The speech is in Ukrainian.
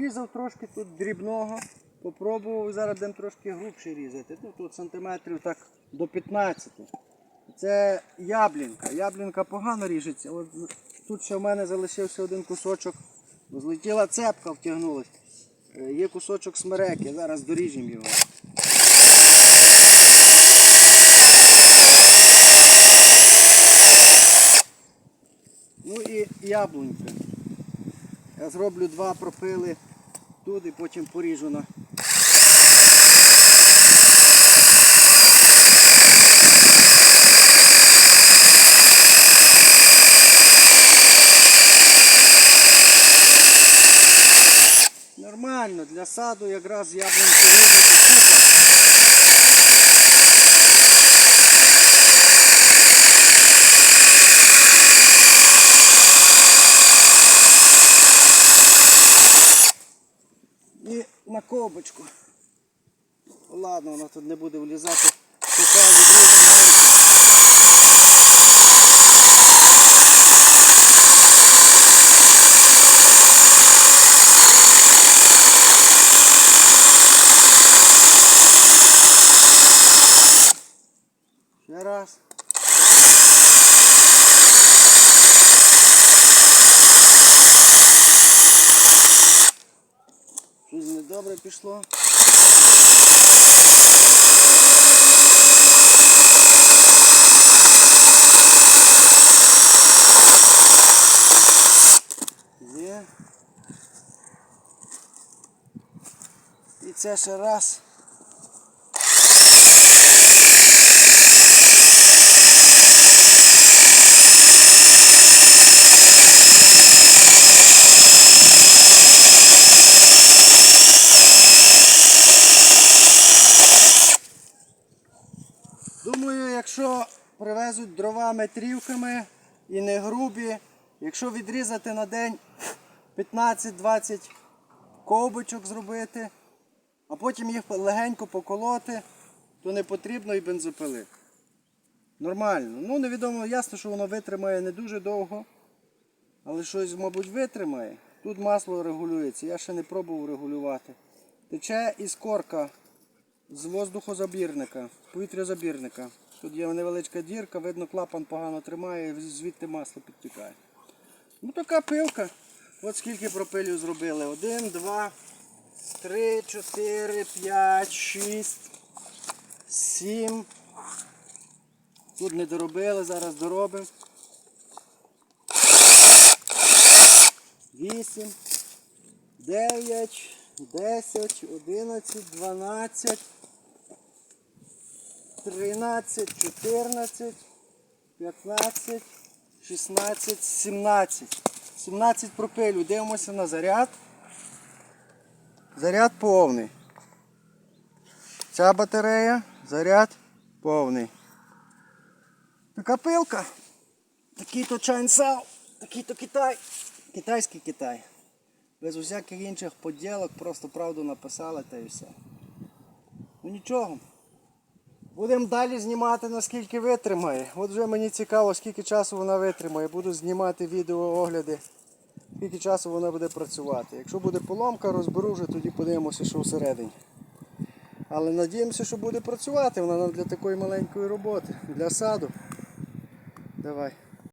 Різав трошки тут дрібного, попробував, зараз будемо трошки грубше різати. Ну, тут сантиметрів так до 15. Це яблінка. Яблінка погано ріжеться. От тут ще в мене залишився один кусочок. Злетіла цепка, втягнулась. Е, Є кусочок смереки, зараз доріжемо його. Ну і яблунька. Я зроблю два пропили тут і потім поріжу. Нормально, для саду якраз яблунки різати супер. І на ковбочку. Ладно, вона тут не буде влізати. Ще раз. Недобре пішло. Є. І це ще раз. Думаю, якщо привезуть дрова метрівками і не грубі, якщо відрізати на день 15-20 ковбочок зробити, а потім їх легенько поколоти, то не потрібно і бензопили. Нормально. Ну, невідомо, ясно, що воно витримає не дуже довго, але щось, мабуть, витримає. Тут масло регулюється, я ще не пробував регулювати. Тече із корка з воздухозабірника, повітрязабірника. Тут є невеличка дірка, видно, клапан погано тримає, звідти масло підтікає. Ну така пилка. От скільки пропилів зробили. Один, два, три, чотири, п'ять, шість, сім. Тут не доробили, зараз доробимо. Вісім, дев'ять, десять, одинадцять, дванадцять. 13, 14, 15, 16, 17. 17 пропилів. Дивимося на заряд. Заряд повний. Ця батарея, заряд повний. Така пилка. Такий-то чайнсау, такий-то Китай. Китайський Китай. Без усяких інших поділок, просто правду написали та і все. Ну нічого. Будемо далі знімати, наскільки витримає. От вже мені цікаво, скільки часу вона витримає. Буду знімати відео огляди, скільки часу вона буде працювати. Якщо буде поломка, розберу вже, тоді подивимося, що всередині. Але надіємося, що буде працювати. Вона нам для такої маленької роботи, для саду. Давай.